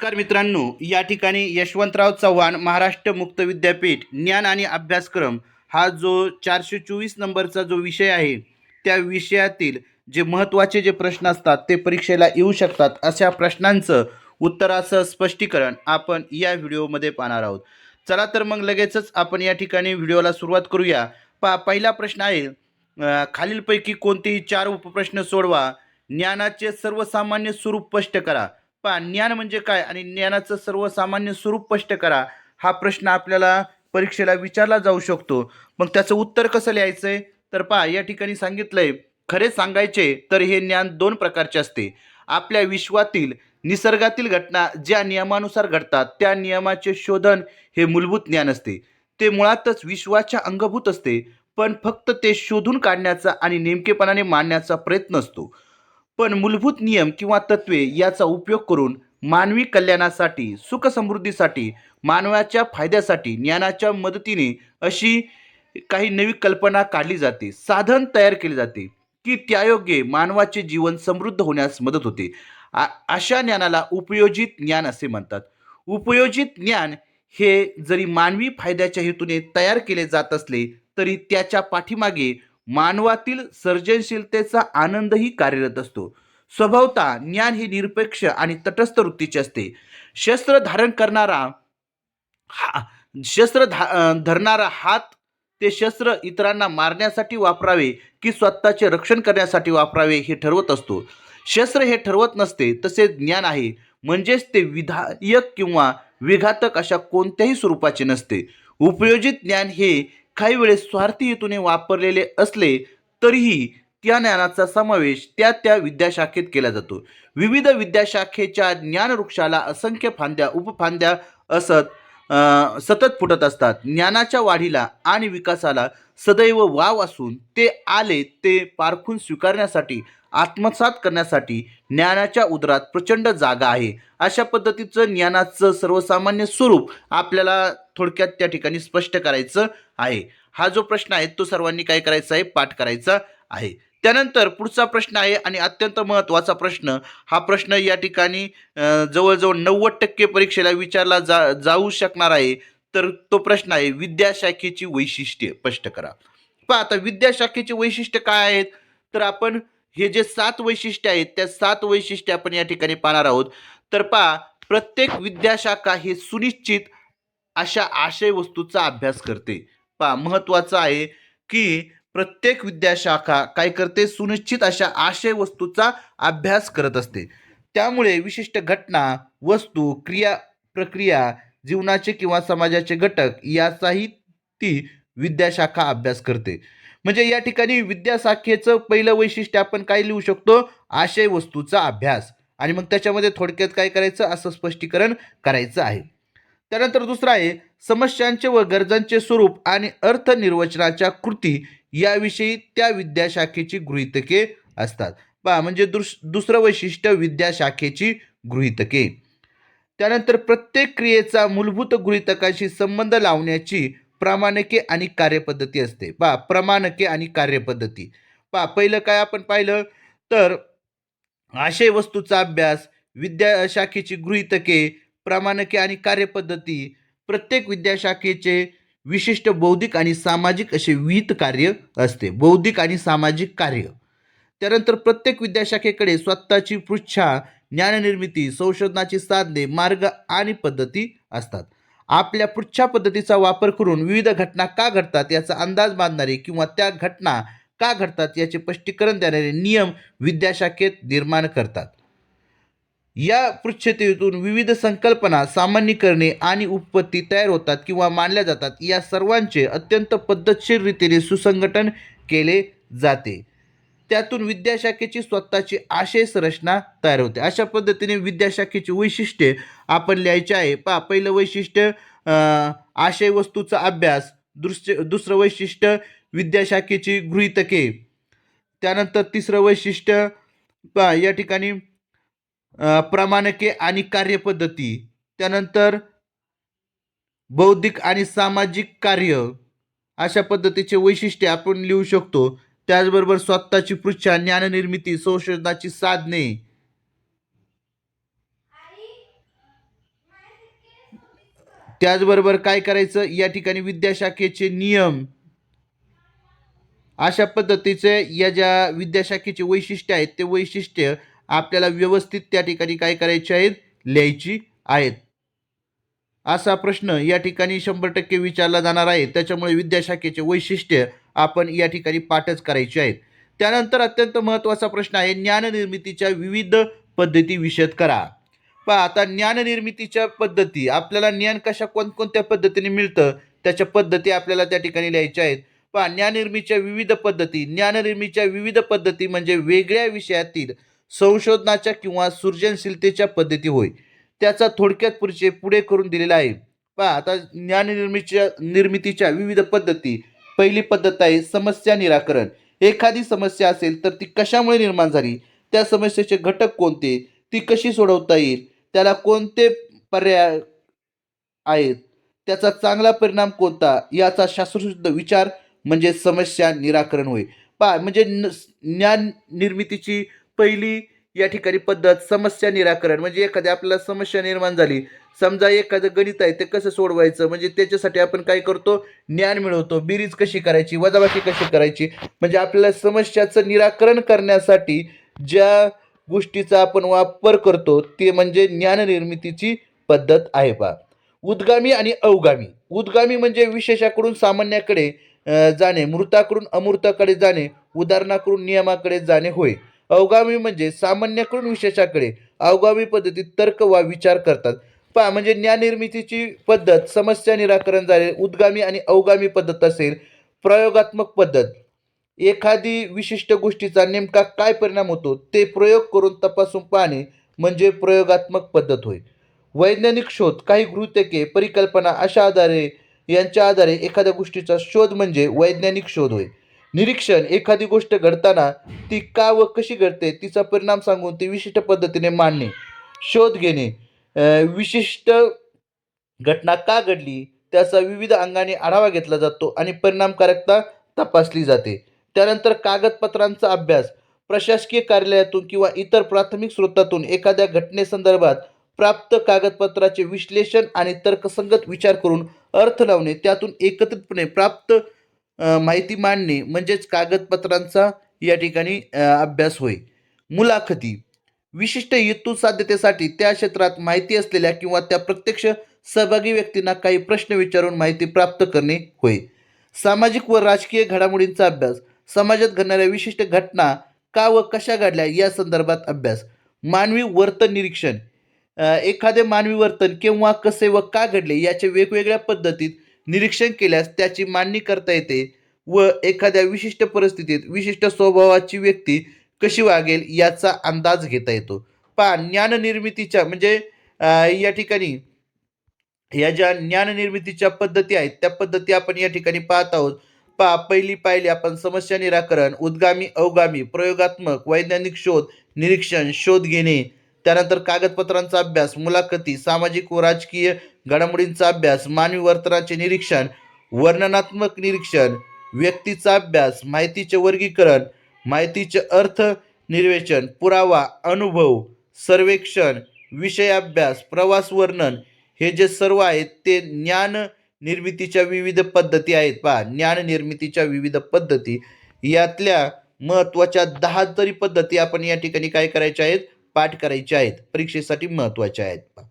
नमस्कार मित्रांनो या ठिकाणी यशवंतराव चव्हाण महाराष्ट्र मुक्त विद्यापीठ ज्ञान आणि अभ्यासक्रम हा जो चारशे चोवीस नंबरचा जो विषय आहे त्या विषयातील जे महत्त्वाचे जे प्रश्न असतात ते परीक्षेला येऊ शकतात अशा प्रश्नांचं उत्तराचं स्पष्टीकरण आपण या व्हिडिओमध्ये पाहणार आहोत. चला तर मग लगेचच आपण या ठिकाणी व्हिडिओला सुरुवात करूया. पा पहिला प्रश्न आहे खालीलपैकी कोणतेही चार उपप्रश्न सोडवा. ज्ञानाचे सर्वसामान्य स्वरूप स्पष्ट करा. पहा ज्ञान म्हणजे काय? आणि ज्ञानाचं सर्वसामान्य स्वरूप स्पष्ट करा. हा प्रश्न आपल्याला परीक्षेला विचारला जाऊ शकतो. मग त्याचं उत्तर कसं लिहायचं आहे तर पहा या ठिकाणी सांगितलंय खरे सांगायचे तर हे ज्ञान दोन प्रकारचे असते. आपल्या विश्वातील निसर्गातील घटना ज्या नियमानुसार घडतात त्या नियमाचे शोधन हे मूलभूत ज्ञान असते. ते मुळातच विश्वाच्या अंगभूत असते पण फक्त ते शोधून काढण्याचा आणि नेमकेपणाने मांडण्याचा प्रयत्न असतो. पण मूलभूत नियम किंवा तत्वे याचा उपयोग करून मानवी कल्याणासाठी सुखसमृद्धीसाठी मानवाच्या फायद्यासाठी ज्ञानाच्या मदतीने अशी काही नवी कल्पना काढली जाते. साधन तयार केले जाते की त्यायोगे मानवाचे जीवन समृद्ध होण्यास मदत होते. आ अशा ज्ञानाला उपयोजित ज्ञान असे म्हणतात. उपयोजित ज्ञान हे जरी मानवी फायद्याच्या हेतूने तयार केले जात असले तरी त्याच्या पाठीमागे मानवातील सर्जनशीलतेचा आनंदही कार्यरत असतो. स्वभावता ज्ञान हे निरपेक्ष आणि तटस्थ वृत्तीचे असते. शस्त्र धारण करणारा हा शस्त्र धा धरणारा हात ते शस्त्र इतरांना मारण्यासाठी वापरावे की स्वतःचे रक्षण करण्यासाठी वापरावे हे ठरवत असतो. शस्त्र हे ठरवत नसते तसे ज्ञान आहे. म्हणजेच ते विधायक किंवा विघातक अशा कोणत्याही स्वरूपाचे नसते. उपयोजित ज्ञान हे काही वेळेस स्वार्थी हेतूने वापरलेले असले तरीही त्या ज्ञानाचा समावेश त्या त्या विद्याशाखेत केला जातो. विविध विद्याशाखेच्या ज्ञानवृक्षाला असंख्य फांद्या उपफांद्या असत सतत फुटत असतात. ज्ञानाच्या वाढीला आणि विकासाला सदैव वाव असून ते आले ते पारखून स्वीकारण्यासाठी आत्मसात करण्यासाठी ज्ञानाच्या उदरात प्रचंड जागा आहे. अशा पद्धतीचं ज्ञानाचं सर्वसामान्य स्वरूप आपल्याला थोडक्यात त्या ठिकाणी स्पष्ट करायचं आहे. हा जो प्रश्न आहे तो सर्वांनी काय करायचा आहे? पाठ करायचा आहे. त्यानंतर पुढचा प्रश्न आहे आणि अत्यंत महत्त्वाचा प्रश्न हा प्रश्न या ठिकाणी जवळजवळ नव्वद टक्के परीक्षेला विचारला जा जाऊ शकणार आहे. तर तो प्रश्न आहे विद्याशाखेची वैशिष्ट्ये स्पष्ट करा. पहा आता विद्याशाखेची वैशिष्ट्य काय आहेत? तर आपण हे जे सात वैशिष्ट्य आहेत त्या सात वैशिष्ट्य आपण या ठिकाणी पाहणार आहोत. तर पहा प्रत्येक विद्याशाखा हे सुनिश्चित अशा आशय वस्तूचा अभ्यास करते. पा महत्त्वाचं आहे की प्रत्येक विद्याशाखा काय करते? सुनिश्चित अशा आशय वस्तूचा अभ्यास करत असते. त्यामुळे विशिष्ट घटना वस्तू क्रिया प्रक्रिया जीवनाचे किंवा समाजाचे घटक याचाही ती विद्याशाखा अभ्यास करते. म्हणजे या ठिकाणी विद्याशाखेचं पहिलं वैशिष्ट्य आपण काय लिहू शकतो? आशय वस्तूचा अभ्यास. आणि मग त्याच्यामध्ये थोडक्यात काय करायचं? असं स्पष्टीकरण करायचं आहे. त्यानंतर दुसरं आहे समस्यांचे व गरजांचे स्वरूप आणि अर्थनिर्वचनाच्या कृती याविषयी त्या विद्याशाखेची गृहितके असतात. पहा म्हणजे दुस दुसरं वैशिष्ट्य विद्याशाखेची गृहितके. त्यानंतर प्रत्येक क्रियेचा मूलभूत गृहितकाशी संबंध लावण्याची प्रामाणिके आणि कार्यपद्धती असते. पहा प्रमाणके आणि कार्यपद्धती. पहा पहिलं काय आपण पाहिलं? तर आशय वस्तूचा अभ्यास विद्याशाखेची गृहितके प्रामाणिके आणि कार्यपद्धती प्रत्येक विद्याशाखेचे विशिष्ट बौद्धिक आणि सामाजिक असे विहित कार्य असते. बौद्धिक आणि सामाजिक कार्य. त्यानंतर प्रत्येक विद्याशाखेकडे स्वतःची पृच्छा ज्ञाननिर्मिती संशोधनाची साधने मार्ग आणि पद्धती असतात. आपल्या पृच्छा पद्धतीचा वापर करून विविध घटना का घडतात याचा अंदाज बांधणारे किंवा त्या घटना का घडतात याचे स्पष्टीकरण देणारे नियम विद्याशाखेत निर्माण करतात. या पृच्छतेतून विविध संकल्पना सामान्यीकरणे आणि उपपत्ती तयार होतात किंवा मांडल्या जातात. या सर्वांचे अत्यंत पद्धतशीर रीतीने सुसंघटन केले जाते. त्यातून विद्याशाखेची स्वतःची आशय संरचना तयार होते. अशा पद्धतीने विद्याशाखेची वैशिष्ट्ये आपण लिहायचे आहे. पहा पहिलं वैशिष्ट्य आशय वस्तूचा अभ्यास. दुसरे दुसरं वैशिष्ट्य विद्याशाखेची गृहितके. त्यानंतर तिसरं वैशिष्ट्य पहा या ठिकाणी प्रमाणके आणि कार्यपद्धती त्यानंतर बौद्धिक आणि सामाजिक कार्य अशा पद्धतीचे वैशिष्ट्ये आपण लिहू शकतो. त्याचबरोबर स्वतःची पृच्छा ज्ञाननिर्मिती संशोधनाची साधने. त्याचबरोबर काय करायचं? या ठिकाणी विद्याशाखेचे नियम. अशा पद्धतीचे या ज्या विद्याशाखेचे वैशिष्ट्य आहेत ते वैशिष्ट्य आपल्याला व्यवस्थित त्या ठिकाणी काय करायचे आहेत? लिहायची आहेत. असा प्रश्न या ठिकाणी शंभर टक्के विचारला जाणार आहे. त्याच्यामुळे विद्याशाखेचे वैशिष्ट्य आपण या ठिकाणी पाठच करायचे आहेत. त्यानंतर अत्यंत महत्त्वाचा प्रश्न आहे. ज्ञाननिर्मितीच्या विविध पद्धती विषद करा. पहा आता ज्ञाननिर्मितीच्या पद्धती आपल्याला ज्ञान कशा कोणकोणत्या पद्धतीने मिळतं? त्याच्या पद्धती आपल्याला त्या ठिकाणी लिहायच्या आहेत. पहा ज्ञाननिर्मितीच्या विविध पद्धती ज्ञाननिर्मितीच्या विविध पद्धती म्हणजे वेगळ्या विषयातील संशोधनाच्या किंवा सृजनशीलतेच्या पद्धती होय. त्याचा थोडक्यात परिचय पुढे करून दिलेला आहे. पहा आता ज्ञाननिर्मितीच्या निर्मितीच्या विविध पद्धती. पहिली पद्धत आहे समस्या निराकरण. एखादी समस्या असेल तर ती कशामुळे निर्माण झाली? त्या समस्येचे घटक कोणते? ती कशी सोडवता येईल? त्याला कोणते पर्याय आहेत? त्याचा चांगला परिणाम कोणता? याचा शास्त्रशुद्ध विचार म्हणजे समस्या निराकरण होय. पहा म्हणजे न ज्ञान निर्मितीची पहिली या ठिकाणी पद्धत समस्या निराकरण म्हणजे एखाद्या आपल्याला समस्या निर्माण झाली समजा एखादं गणित आहे ते कसं सोडवायचं? म्हणजे त्याच्यासाठी आपण काय करतो? ज्ञान मिळवतो. बिरीज कशी करायची? वजाबाकी कशी करायची? म्हणजे आपल्याला समस्याचं निराकरण करण्यासाठी ज्या गोष्टीचा आपण वापर करतो ते म्हणजे ज्ञाननिर्मितीची पद्धत आहे बा. उद्गामी आणि अवगामी. उद्गामी म्हणजे विशेषाकडून सामान्याकडे जाणे मृताकडून अमृताकडे जाणे उदाहरणाकडून नियमाकडे जाणे होय. अवगामी म्हणजे सामान्याकडून विशेषाकडे. अवगामी पद्धतीत तर्क वा विचार करतात. पहा म्हणजे ज्ञाननिर्मितीची पद्धत समस्या निराकरण झाले उद्गामी आणि अवगामी पद्धत असेल प्रयोगात्मक पद्धत. एखादी विशिष्ट गोष्टीचा नेमका काय परिणाम होतो ते प्रयोग करून तपासून पाहणे म्हणजे प्रयोगात्मक पद्धत होय. वैज्ञानिक शोध काही गृहतके परिकल्पना अशा आधारे यांच्या आधारे एखाद्या गोष्टीचा शोध म्हणजे वैज्ञानिक शोध होय. निरीक्षण एखादी गोष्ट घडताना ती का व कशी घडते तिचा परिणाम सांगून ती विशिष्ट पद्धतीने मांडणे शोध घेणे विशिष्ट घटना का घडली त्याचा विविध अंगाने आढावा घेतला जातो आणि परिणामकारकता तपासली जाते. त्यानंतर कागदपत्रांचा अभ्यास प्रशासकीय कार्यालयातून किंवा इतर प्राथमिक स्रोतातून एखाद्या घटनेसंदर्भात प्राप्त कागदपत्राचे विश्लेषण आणि तर्कसंगत विचार करून अर्थ लावणे त्यातून एकत्रितपणे प्राप्त माहिती मांडणे म्हणजेच कागदपत्रांचा या ठिकाणी अभ्यास होय. मुलाखती. विशिष्ट हेतू साध्यतेसाठी त्या क्षेत्रात माहिती असलेल्या किंवा त्या प्रत्यक्ष सहभागी व्यक्तींना काही प्रश्न विचारून माहिती प्राप्त करणे होय. सामाजिक व राजकीय घडामोडींचा अभ्यास. समाजात घडणाऱ्या विशिष्ट घटना का व कशा घडल्या या संदर्भात अभ्यास. मानवी वर्तन निरीक्षण. एखादे मानवी वर्तन केव्हा कसे व का घडले याचे वेगवेगळ्या पद्धतीत निरीक्षण केल्यास त्याची मांडणी करता येते व एखाद्या विशिष्ट परिस्थितीत विशिष्ट स्वभावाची व्यक्ती कशी वागेल याचा अंदाज घेता येतो. पहा ज्ञाननिर्मितीच्या म्हणजे या ठिकाणी या ज्या ज्ञाननिर्मितीच्या पद्धती आहेत त्या पद्धती आपण या ठिकाणी पाहत आहोत. पहा पहिली पाहिली आपण समस्या निराकरण उद्गामी अवगामी प्रयोगात्मक वैज्ञानिक शोध निरीक्षण शोध घेणे त्यानंतर कागदपत्रांचा अभ्यास मुलाखती सामाजिक व राजकीय घडामोडींचा अभ्यास मानवी वर्तनाचे निरीक्षण वर्णनात्मक निरीक्षण व्यक्तीचा अभ्यास माहितीचे वर्गीकरण माहितीचे अर्थ निर्वेचन पुरावा अनुभव सर्वेक्षण विषय अभ्यास प्रवास वर्णन हे जे सर्व आहेत ते ज्ञान निर्मितीच्या विविध पद्धती आहेत. पहा ज्ञान निर्मितीच्या विविध पद्धती. यातल्या महत्त्वाच्या दहा तरी पद्धती आपण या ठिकाणी काय करायच्या आहेत? पाठ करायचे आहेत परीक्षेसाठी महत्त्वाच्या आहेत. पहा.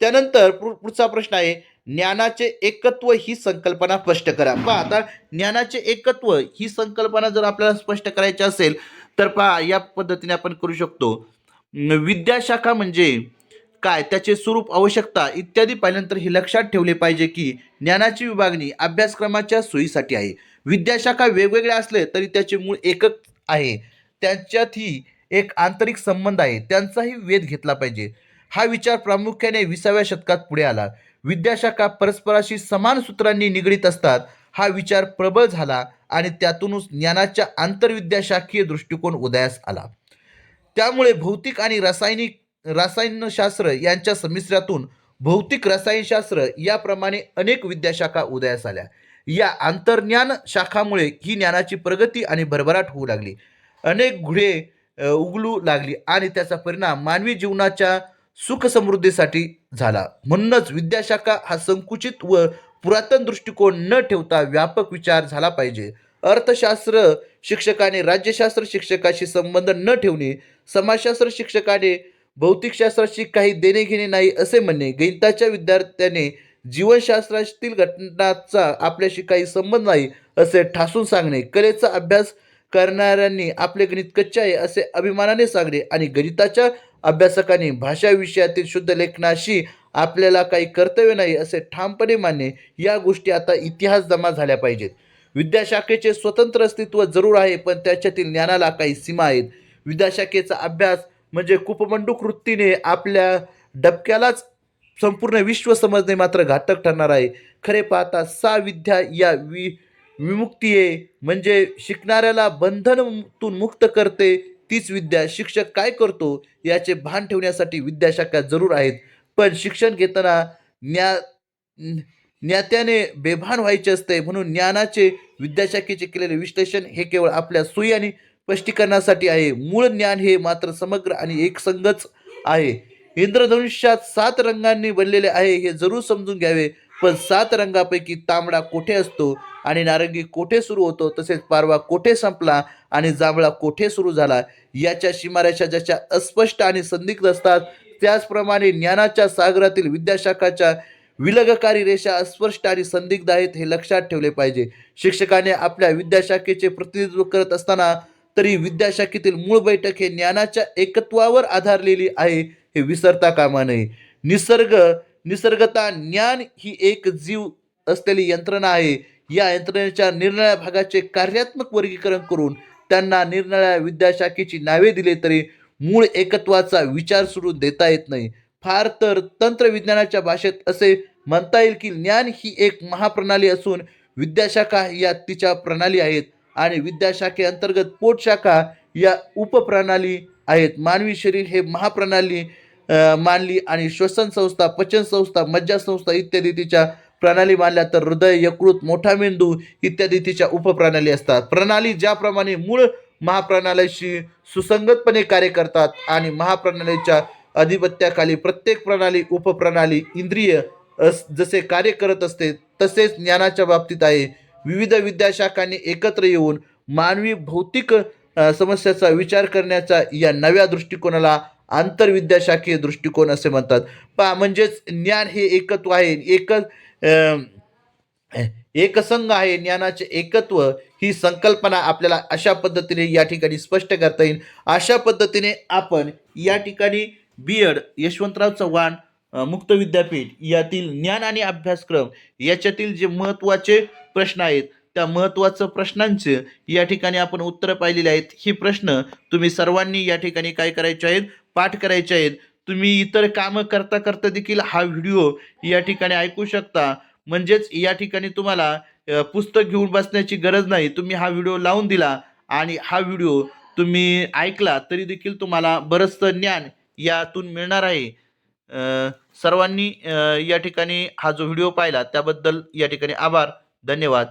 त्यानंतर पु- पुढचा प्रश्न आहे ज्ञानाचे एकत्व ही संकल्पना स्पष्ट करा. पहा आता ज्ञानाचे एकत्व ही संकल्पना जर आपल्याला स्पष्ट करायची असेल तर पहा या पद्धतीने आपण करू शकतो. विद्याशाखा म्हणजे काय? त्याचे स्वरूप आवश्यकता इत्यादी पाहिल्यानंतर हे लक्षात ठेवले पाहिजे की ज्ञानाची विभागणी अभ्यासक्रमाच्या सोयीसाठी आहे. विद्याशाखा वेगवेगळ्या असले तरी त्याचे मूळ एकच आहे. त्यांच्यातही एक आंतरिक संबंध आहे. त्यांचाही वेध घेतला पाहिजे. हा विचार प्रामुख्याने विसाव्या शतकात पुढे आला. विद्याशाखा परस्पराशी समान सूत्रांनी निगडीत असतात. हा विचार प्रबळ झाला आणि त्यातूनच ज्ञानाच्या आंतरविद्याशाखीय दृष्टिकोन उदयास आला. त्यामुळे भौतिक आणि रासायनिक रसायनशास्त्र यांच्या संमिश्रातून भौतिक रसायनशास्त्र याप्रमाणे अनेक विद्याशाखा उदयास आल्या. या आंतरज्ञान शाखामुळे ही ज्ञानाची प्रगती आणि भरभराट होऊ लागली. अनेक घुडे उगलू लागली आणि त्याचा परिणाम मानवी जीवनाच्या सुख समृद्धीसाठी झाला. म्हणूनच विद्याशाखा हा संकुचित व पुरातन दृष्टिकोन न ठेवता व्यापक विचार झाला पाहिजे. अर्थशास्त्र शिक्षकाने राज्यशास्त्र शिक्षकाशी संबंध न ठेवणे समाजशास्त्र शिक्षकाने भौतिकशास्त्राशी काही देणे घेणे नाही असे म्हणणे गणिताच्या विद्यार्थ्याने जीवनशास्त्रातील घटनाचा आपल्याशी काही संबंध नाही असे ठासून सांगणे कलेचा अभ्यास करणाऱ्यांनी आपले गणित कच्चे आहे असे अभिमानाने सांगले आणि गणिताच्या अभ्यासकांनी भाषा विषयातील शुद्ध लेखनाशी आपल्याला काही कर्तव्य नाही असे ठामपणे मानणे या गोष्टी आता इतिहास जमा झाल्या पाहिजेत. विद्याशाखेचे स्वतंत्र अस्तित्व जरूर आहे पण त्याच्यातील ज्ञानाला काही सीमा आहेत. विद्याशाखेचा अभ्यास म्हणजे कुपमंडूक वृत्तीने आपल्या डबक्यालाच संपूर्ण विश्व समजणे मात्र घातक ठरणार आहे. खरे पाहता सा विद्या या वि विमुक्ती आहे. म्हणजे शिकणाऱ्याला बंधनातून मुक्त करते. तीच विद्या शिक्षक काय करतो याचे भान ठेवण्यासाठी विद्याशाखा जरूर आहेत. पण शिक्षण घेताना ज्ञा ज्ञात्याने बेभान व्हायचे असते. म्हणून ज्ञानाचे विद्याशाखेचे केलेले विश्लेषण हे केवळ आपल्या सोयी आणि स्पष्टीकरणासाठी आहे. मूळ ज्ञान हे मात्र समग्र आणि एकसंगच आहे. इंद्रधनुष्यात सात रंगांनी बनलेले आहे हे जरूर समजून घ्यावे. पण सात रंगापैकी तांबडा कोठे असतो आणि नारंगी कोठे सुरू होतो तसेच पारवा कोठे संपला आणि जांभळा कोठे सुरू झाला याच्या सीमारेषा ज्याच्या अस्पष्ट आणि संदिग्ध असतात त्याचप्रमाणे ज्ञानाच्या सागरातील विद्याशाखाच्या विलगकारी रेषा अस्पष्ट आणि संदिग्ध आहेत हे लक्षात ठेवले पाहिजे. शिक्षकाने आपल्या विद्याशाखेचे प्रतिनिधित्व करत असताना तरी विद्याशाखेतील मूळ बैठक हे ज्ञानाच्या एकत्वावर आधारलेली आहे हे विसरता कामा नये. निसर्ग निसर्गता ज्ञान ही एक जीव असलेली यंत्रणा आहे. या यंत्रणेच्या निरनिळ्या भागाचे कार्यात्मक वर्गीकरण करून त्यांना निरनिळ्या विद्याशाखेची नावे दिले तरी मूळ एकत्वाचा विचार सुरू देता येत नाही. फार तर तंत्रविज्ञानाच्या भाषेत असे म्हणता येईल की ज्ञान ही एक महाप्रणाली असून विद्याशाखा या तिच्या प्रणाली आहेत आणि विद्याशाखे अंतर्गत पोटशाखा या उपप्रणाली आहेत. मानवी शरीर हे महाप्रणाली मानली आणि श्वसन संस्था पचन संस्था मज्जा संस्था इत्यादी तिच्या प्रणाली मानल्या तर हृदय यकृत मोठा मेंदू इत्यादी तिच्या उपप्रणाली असतात. प्रणाली ज्याप्रमाणे मूळ महाप्रणालीशी सुसंगतपणे कार्य करतात आणि महाप्रणालीच्या अधिपत्याखाली प्रत्येक प्रणाली उपप्रणाली इंद्रिय जसे कार्य करत असते तसेच ज्ञानाच्या बाबतीत आहे. विविध विद्याशाखांनी एकत्र येऊन मानवी भौतिक समस्याचा विचार करण्याचा या नव्या दृष्टिकोनाला आंतरविद्याशाखीय दृष्टिकोन असे म्हणतात. पा म्हणजेच ज्ञान हे एकत्व आहे. एक एकसंघ आहे. ज्ञानाचे एकत्व ही संकल्पना आपल्याला अशा पद्धतीने या ठिकाणी स्पष्ट करता येईल. अशा पद्धतीने आपण या ठिकाणी बी एड यशवंतराव चव्हाण मुक्त विद्यापीठ यातील ज्ञान आणि अभ्यासक्रम याच्यातील जे महत्त्वाचे प्रश्न आहेत त्या महत्त्वाचं प्रश्नांचे या ठिकाणी आपण उत्तरं पाहिलेली आहेत. ही प्रश्न तुम्ही सर्वांनी या ठिकाणी काय करायचे आहेत? पाठ करायचे आहेत. तुम्ही इतर कामं करता करता देखील हा व्हिडिओ या ठिकाणी ऐकू शकता. म्हणजेच या ठिकाणी तुम्हाला पुस्तक घेऊन बसण्याची गरज नाही. तुम्ही हा व्हिडिओ लावून दिला आणि हा व्हिडिओ तुम्ही ऐकला तरी देखील तुम्हाला बरंचसं ज्ञान यातून मिळणार आहे. सर्वांनी या ठिकाणी हा जो व्हिडिओ पाहिला त्याबद्दल या ठिकाणी आभार. धन्यवाद.